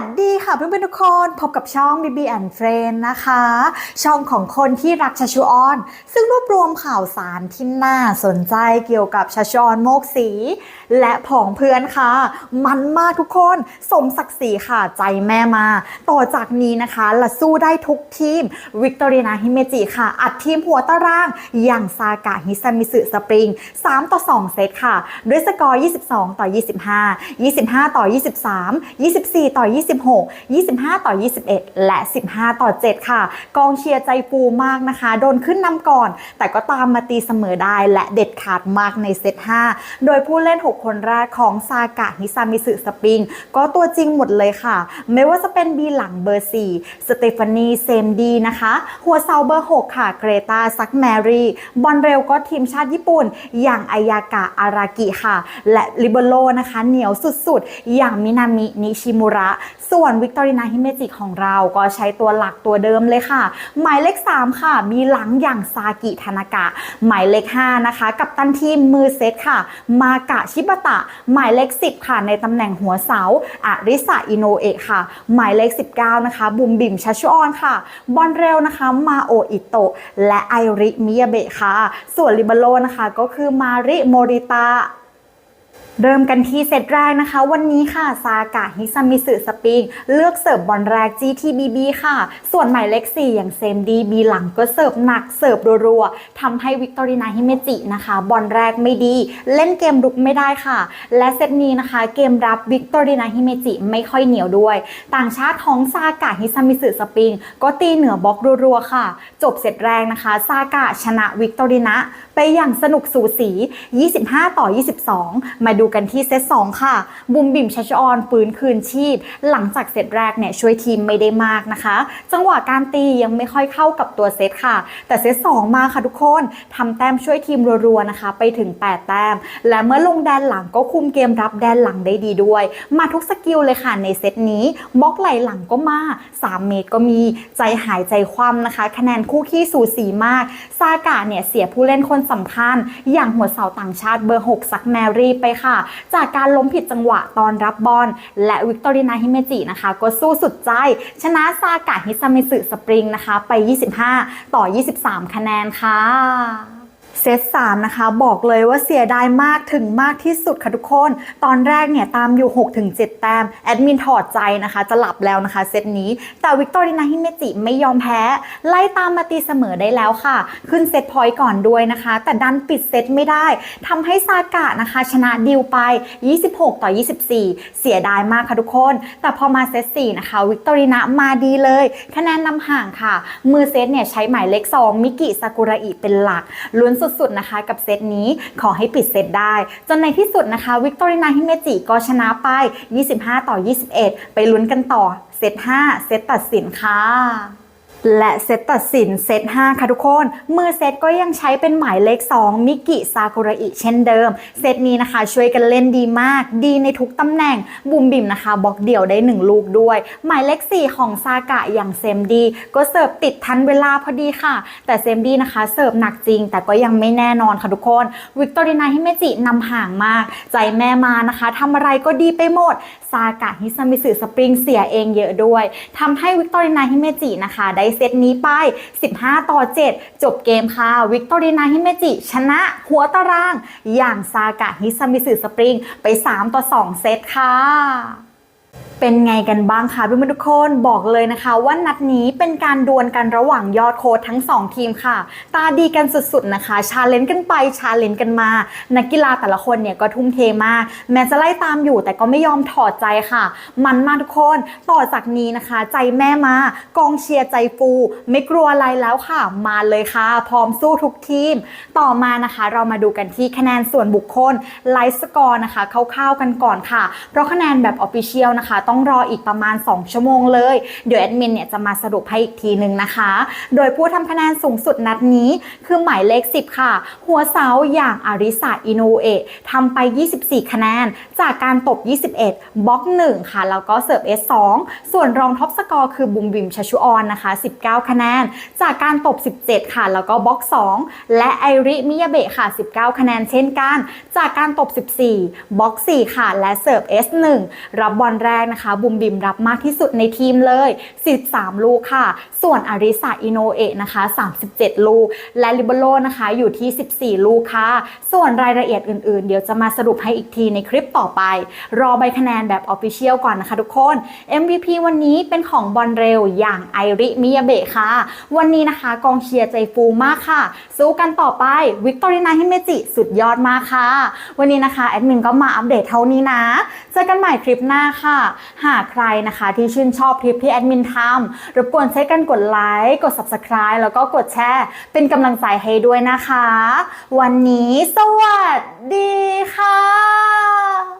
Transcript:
สดีค่ะเพื่อนๆทุกคนพบกับช่อง BB and Friend นะคะ ช่องของคนที่รักชาชูออน ซึ่งรวบรวมข่าวสารที่น่าสนใจเกี่ยวกับชาชูออนโมกสี และผองเพื่อนค่ะ มันมากทุกคนสมศักดิ์ศรีค่ะใจแม่มา ต่อจากนี้นะคะละสู้ได้ทุกทีมวิกตอรีนาฮิเมจิค่ะ อัดทีมหัวตาราง อย่างซากะฮิซามิสึสปริง 3 ต่อ 2 เซตค่ะ ด้วยสกอร์ 22 ต่อ 25 25 ต่อ 23 24 ต่อ26 25 ต่อ 21 และ 15 ต่อ 7 ค่ะ กองเชียร์ใจฟูมากนะคะ โดนขึ้นนำก่อน แต่ก็ตามมาตีเสมอได้และเด็ดขาดมากในเซต 5 โดยผู้เล่น 6 คนแรกของซากะฮิซามิสึสปริง ก็ตัวจริงหมดเลยค่ะ ไม่ว่าจะเป็นบีหลังเบอร์ 4 สเตฟานีเซมดีนะคะ หัวเซาเบอร์ 6 ค่ะเกรตาซักแมรี่ บอลเร็วก็ทีมชาติญี่ปุ่น อย่างอายากะอารากิค่ะ และลิเบโรนะคะ เหนียวสุดๆ อย่างมินามินิชิมุระส่วนวิกตอรีนาฮิเมจิของเราก็ใช้ตัวหลักตัวเดิมเลยค่ะ หมายเลข 3 ค่ะ มีหลังอย่างซากิทานากะ หมายเลข 5 นะคะ กับตันทีมมือเซตค่ะ มากะชิบะตะ หมายเลข 10 ค่ะ ในตำแหน่งหัวเสาอาริสาอิโนเอะค่ะ หมายเลข 19 นะคะ บุมบิมชัชออนค่ะ บอลเร็วนะคะ มาโออิโตะ และไอริมิยาเบะค่ะ ส่วนลิเบโรนะคะ ก็คือมาริโมริตา เริ่มกันที่เซตแรกนะคะ วันนี้ค่ะ ซากะฮิซามิสึสปริงเลือกเสิร์ฟบอลแรก GTBB ค่ะ ส่วนหมายเลข4อย่างเซมดีบีหลังก็เสิร์ฟหนักเสิร์ฟรัวๆทำให้วิกตอรีนาฮิเมจินะคะบอลแรกไม่ดี เล่นเกมรุกไม่ได้ค่ะ และเซตนี้นะคะเกมรับวิกตอรีนาฮิเมจิไม่ค่อยเหนียวด้วย ต่างชาติของซากะฮิซามิสึสปริงก็ตีเหนือบล็อกรัวๆค่ะ จบเซตแรกนะคะซากะชนะวิกตอรีนาไปอย่างสนุกสูสี 25 ต่อ 22 มาดูกันที่เซต2ค่ะ บุมบิมชัชออนปืนคืนชีพ หลังจากเซตแรกเนี่ยช่วยทีมไม่ได้มากนะคะ จังหวะการตียังไม่ค่อยเข้ากับตัวเซตค่ะ แต่เซต2มาค่ะทุกคนทำแต้มช่วยทีมรัวๆนะคะ ไปถึง 8 แต้ม และเมื่อลงแดนหลังก็คุมเกมรับแดนหลังได้ดีด้วย มาทุกสกิลเลยค่ะในเซตนี้บล็อกไหลหลังก็มา 3 เมตรก็มีใจหายใจคว่ำนะคะ คะแนนคู่ขี้สูสีมาก ซากะเนี่ยเสียผู้เล่นคนสำคัญ อย่างหัวเสาต่างชาติเบอร์ 6 ซักแมรี่ไปค่ะจากการล้มผิดจังหวะตอนรับบอลและวิกตอรีนาฮิเมจินะคะก็สู้สุดใจ ชนะซากะฮิซามิสึสปริงนะคะไป 25 ต่อ 23 คะแนนค่ะ เซต3นะคะ บอกเลยว่าเสียดายมากถึงมากที่สุดค่ะทุกคน ตอนแรกเนี่ยตามอยู่ 6-7 แต้ม แอดมินถอดใจนะคะ จะหลับแล้วนะคะเซตนี้ แต่วิกตอรีนาฮิเมจิไม่ยอมแพ้ ไล่ตามมาตีเสมอได้แล้วค่ะ ขึ้นเซตพอยต์ก่อนด้วยนะคะ แต่ดันปิดเซตไม่ได้ทำให้ซากะนะคะ ชนะดิวไป 26 ต่อ 24 เสียดายมากค่ะทุกคน แต่พอมาเซต4นะคะวิกตอรีนามาดีเลย คะแนนนำห่างค่ะ มือเซตเนี่ยใช้หมายเลข2มิกิซากุระอิเป็นหลักลุ้นสุดๆนะคะ กับเซตนี้ขอให้ปิดเซตได้ จนในที่สุดนะคะวิกตอรีนาฮิเมจิก็ชนะไป 25 ต่อ 21 ไปลุ้นกันต่อเซต5เซตตัดสินค่ะ และเซตตัดสินเซต 5 ค่ะทุกคน มือเซตก็ยังใช้เป็นหมายเลข 2 มิกิซากุระอิเช่นเดิม เซตนี้นะคะช่วยกันเล่นดีมาก ดีในทุกตำแหน่ง บุมบิมนะคะบล็อกเดี่ยวได้ 1 ลูกด้วย หมายเลข 4 ของซากะอย่างเซมดี ก็เสิร์ฟติดทันเวลาพอดีค่ะ แต่เซมดีนะคะเสิร์ฟหนักจริง แต่ก็ยังไม่แน่นอนค่ะทุกคน วิกตอรีนาฮิเมจินำห่างมาก ใจแม่มานะคะทำอะไรก็ดีไปหมด ซากะฮิซามิสึสปริงเสียเองเยอะด้วยทำให้วิกตอรีนาฮิเมจินะคะได้เซตนี้ไป 15 ต่อ 7 จบเกมค่ะ วิกตอรีนาฮิเมจิ ชนะหัวตาราง อย่างซากะฮิซามิสึสปริง ไป 3 ต่อ 2 เซตค่ะ เป็นไงกันบ้างคะเพื่อนๆทุกคนบอกเลยนะคะว่านัดนี้เป็นการดวลกันระหว่างยอดโค้ดทั้ง 2 ทีมค่ะ ตาดีกันสุดๆนะคะ ชาเลนจ์กันไปชาเลนจ์กันมา นักกีฬาแต่ละคนเนี่ยก็ทุ่มเทมาก แม้จะไล่ตามอยู่แต่ก็ไม่ยอมถอดใจค่ะ มันมากทุกคนต่อจากนี้นะคะ ใจแม่มากองเชียร์ใจฟู ไม่กลัวอะไรแล้วค่ะ มาเลยค่ะ พร้อมสู้ทุกทีม ต่อมานะคะ เรามาดูกันที่คะแนนส่วนบุคคลไลฟ์สกอร์นะคะคร่าวๆกันก่อนค่ะ เพราะคะแนนแบบออฟฟิเชียลนะคะต้องรออีกประมาณ 2 ชั่วโมงเลย เดี๋ยวแอดมินเนี่ยจะมาสรุปให้อีกทีหนึ่งนะคะ โดยผู้ทำคะแนนสูงสุดนัดนี้คือหมายเลข 10 ค่ะ หัวเสาอย่างอาริสาอินโนเอะทำไป 24 คะแนน จากการตบ 21 บล็อก 1 ค่ะ แล้วก็เสิร์ฟ S2 ส่วนรองท็อปสกอร์คือบุมบิมชชุออนนะคะ 19 คะแนน จากการตบ 17 ค่ะ แล้วก็บล็อก 2 และไอริมิยาเบะค่ะ 19 คะแนนเช่นกัน จากการตบ 14 บล็อก 4 ค่ะ และเสิร์ฟ S1 รับบอลแรกนะคะนะคะบุมบิมรับมากที่สุดในทีมเลย 13 ลูกค่ะ ส่วนอาริสาอิโนเอะนะคะ 37 ลูก และลิเบโรนะคะอยู่ที่ 14 ลูกค่ะ ส่วนรายละเอียดอื่นๆ เดี๋ยวจะมาสรุปให้อีกทีในคลิปต่อไป รอใบคะแนนแบบออฟฟิเชียลก่อนนะคะทุกคน MVP วันนี้เป็นของบอลเร็วอย่างไอริมิยาเบะค่ะ วันนี้นะคะกองเชียร์ใจฟูมากค่ะ สู้กันต่อไปวิกตอรินาฮิเมจิสุดยอดมากค่ะ วันนี้นะคะแอดมินก็มาอัปเดตเท่านี้นะ เจอกันใหม่คลิปหน้าค่ะหากใครนะคะ ที่ชื่นชอบคลิปที่แอดมินทำรบกวนใช้กันกดไลค์กด subscribe แล้วก็กดแชร์ เป็นกำลังใจให้ด้วยนะคะ วันนี้สวัสดีค่ะ